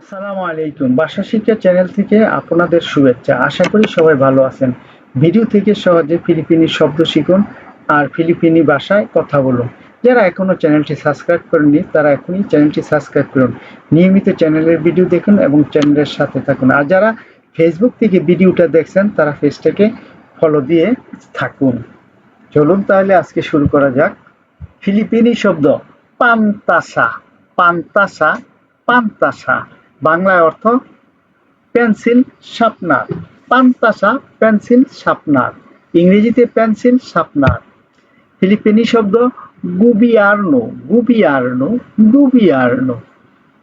আসসালামু আলাইকুম। বাসা শিক্ষা চ্যানেল থেকে আপনাদের শুভেচ্ছা। আশা করি সবাই ভালো আছেন। ভিডিও থেকে সহজে ফিলিপিনি শব্দ শিখুন আর ফিলিপিনি ভাষায় কথা বলুন। যারা এখনও চ্যানেলটি সাবস্ক্রাইব করেননি, তারা এখনই চ্যানেলটি সাবস্ক্রাইব করুন। নিয়মিত চ্যানেলের ভিডিও দেখুন এবং চ্যানেলের সাথে থাকুন। আর যারা ফেসবুক থেকে ভিডিওটা দেখছেন, তারা পেজটাকে ফলো দিয়ে থাকুন। চলুন তাহলে আজকে শুরু করা যাক। ফিলিপিনি শব্দ পান্তাসা পান্তাসা পান্তাসা। বাংলায় অর্থ পেন্সিল শার্পনার পান্তাসা পেন্সিল শার্পনার ইংরেজিতে পেন্সিল শার্পনার ফিলিপিনি শব্দ গুবিয়ার্নো গুবিয়ার্নো গুবিয়ার্নো।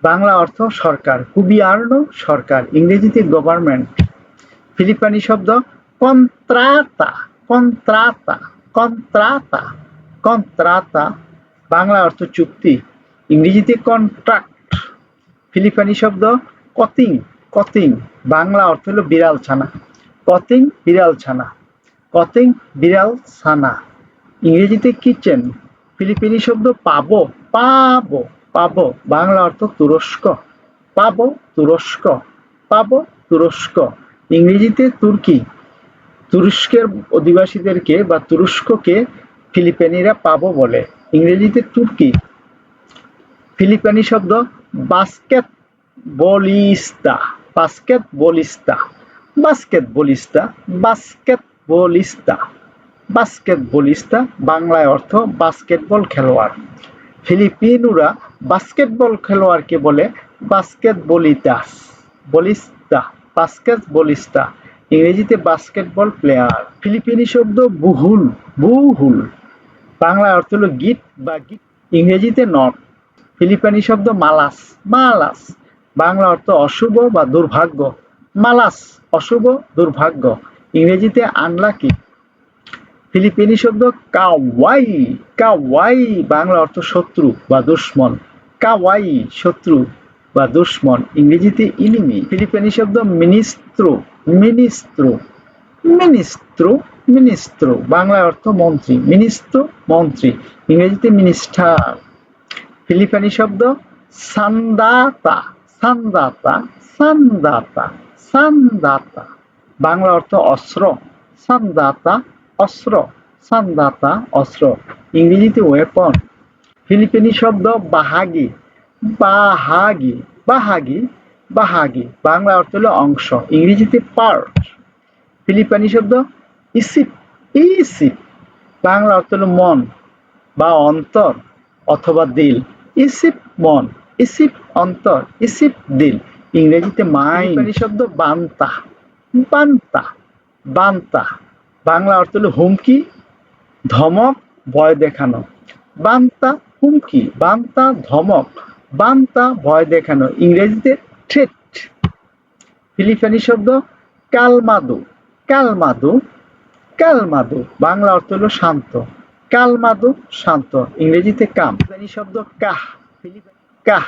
বাংলা অর্থ সরকার, গুবিয়ার্নো সরকার, ইংরেজিতে গভর্নমেন্ট। ফিলিপানি শব্দ কন্ত্রাতা কন্ত্রাতা কন্ত্রাতা কন্ত্রাতা। বাংলা অর্থ চুক্তি, ইংরেজিতে কন্ট্রাক্ট। ফিলিপানি শব্দ কতিং কতিং, বাংলা অর্থ হলো বিড়াল ছানা। কতিং, বিড়াল ছানা। কতিং, বিড়াল ছানা। ইংরেজিতে কিচেন ফিলিপিনি শব্দ পাবো পাবো পাবো। বাংলা অর্থ তুরস্ক। পাবো তুরস্ক। পাবো, তুরস্ক। ইংরেজিতে তুর্কি। তুরস্কের অধিবাসীদেরকে বা তুরস্ককে ফিলিপিনিরা পাবো বলে। ইংরেজিতে তুর্কি। ফিলিপানি শব্দ বাস্কেট বলিস্তা বাস্কেট বলিস্তা বাস্কেট বলিস্তা বাস্কেট বলিস্তা বাস্কেট বলিস্তা বাংলায় অর্থ বাস্কেটবল খেলোয়াড়। ফিলিপিনুরা বাস্কেটবল খেলোয়াড়কে বলে বাস্কেট বলিতাস বলিস্তা বাস্কেট বলিস্তা ইংরেজিতে বাস্কেটবল প্লেয়ার ফিলিপিনি শব্দ বুহুল বুহুল। বাংলা অর্থ হলো গিট বা গিট। ইংরেজিতে নট ফিলিপানি শব্দ মালাস মালাস। বাংলা অর্থ অশুভ বা দুর্ভাগ্য। মালাস, অশুভ, দুর্ভাগ্য। ইংরেজিতে আনলাকি ফিলিপিনি শব্দ কাওয়াই কাওয়াই বাংলা অর্থ শত্রু বা দুশ্মন। কাওয়াই, শত্রু বা দুশ্মন। ইংরেজিতে ইনিমি ফিলিপিনি শব্দ মিনিস্ত্র মিনিস্ত্র মিনিস্ত্র মিনিস্ত্র বাংলা অর্থ মন্ত্রী। মিনিস্ত্র মন্ত্রী। ইংরেজিতে মিনিস্টার ফিলিপানি শব্দ সান্দাতা। সান্দাতা সান্দাতা সান্দাতা। বাংলা অর্থ অস্ত্র। সান্দাতা অস্ত্র। সান্দাতা, অস্ত্র। ইংরেজিতে ওয়েপন ফিলিপিনি শব্দ বাহাগি। বাহাগি বাহাগি বাহাগি। বাংলা অর্থ হলো অংশ। ইংরেজিতে পার্ট ফিলিপানি শব্দ ইসিপ ইসিপ। বাংলা অর্থ হলো মন বা অন্তর অথবা দিল। ইসিপ, মন। ইসিপ অন্তর ইসিপ দিল। ইংরেজিতে মাইন্ড শব্দ বান্তা। বান্তা বান্তা। বাংলা অর্থ হলো হুমকি ধমক ভয় দেখানো। বান্তা হুমকি বান্তা ধমক বান্তা ভয় দেখানো। ইংরেজিতে থ্রেট ফিলিপানি শব্দ কালমাদু কালমাদু কালমাদু। বাংলা অর্থ হলো শান্ত। কালমাদু শান্ত। ইংরেজিতে কাম। ফিলিপানি শব্দ কাহ। কাহ?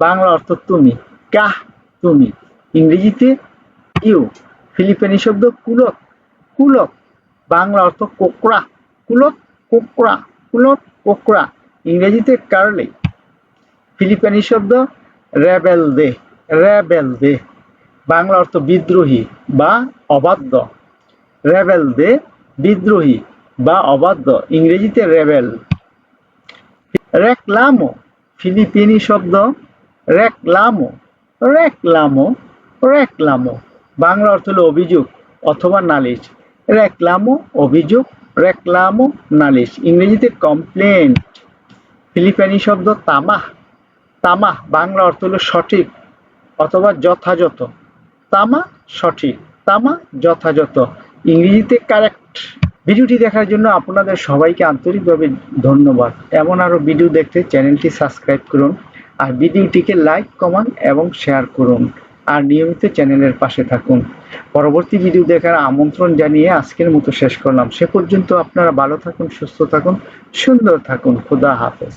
বাংলা অর্থ তুমি। কাহ, তুমি। ইংরেজিতে ইউ। ফিলিপানি শব্দ কুলক। কুলক। বাংলা অর্থ কোকড়া। কুলক কোকড়া। কুলক, কোকড়া। ইংরেজিতে কার্লি। ফিলিপানি শব্দ র্যাবেল দে র্যাবেল দে বাংলা অর্থ বিদ্রোহী বা অবাধ্য। র্যাবেল দে বিদ্রোহী বা অবাধ্য। ইংরেজিতে রেবেল। রেকলামো। ফিলিপিনি শব্দ রেকলামো রেকলামো রেকলামো। বাংলা অর্থ হলো অভিযোগ অথবা নালিশ। রেকলামো, অভিযোগ, রেকলামো, নালিশ। ইংরেজিতে কমপ্লেন ফিলিপানি শব্দ তামাহ। তামাহ, বাংলা অর্থ হলো সঠিক অথবা যথাযথ। তামা সঠিক তামা যথাযথ। ইংরেজিতে কারেক্ট ভিডিওটি দেখার জন্য আপনাদের সবাইকে আন্তরিকভাবে ধন্যবাদ। এমন আরও ভিডিও দেখতে চ্যানেলটি সাবস্ক্রাইব করুন আর ভিডিওটিকে লাইক কমান এবং শেয়ার করুন আর নিয়মিত চ্যানেলের পাশে থাকুন। পরবর্তী ভিডিও দেখার আমন্ত্রণ জানিয়ে আজকের মতো শেষ করলাম। সে পর্যন্ত আপনারা ভালো থাকুন, সুস্থ থাকুন, সুন্দর থাকুন। খুদা হাফেজ।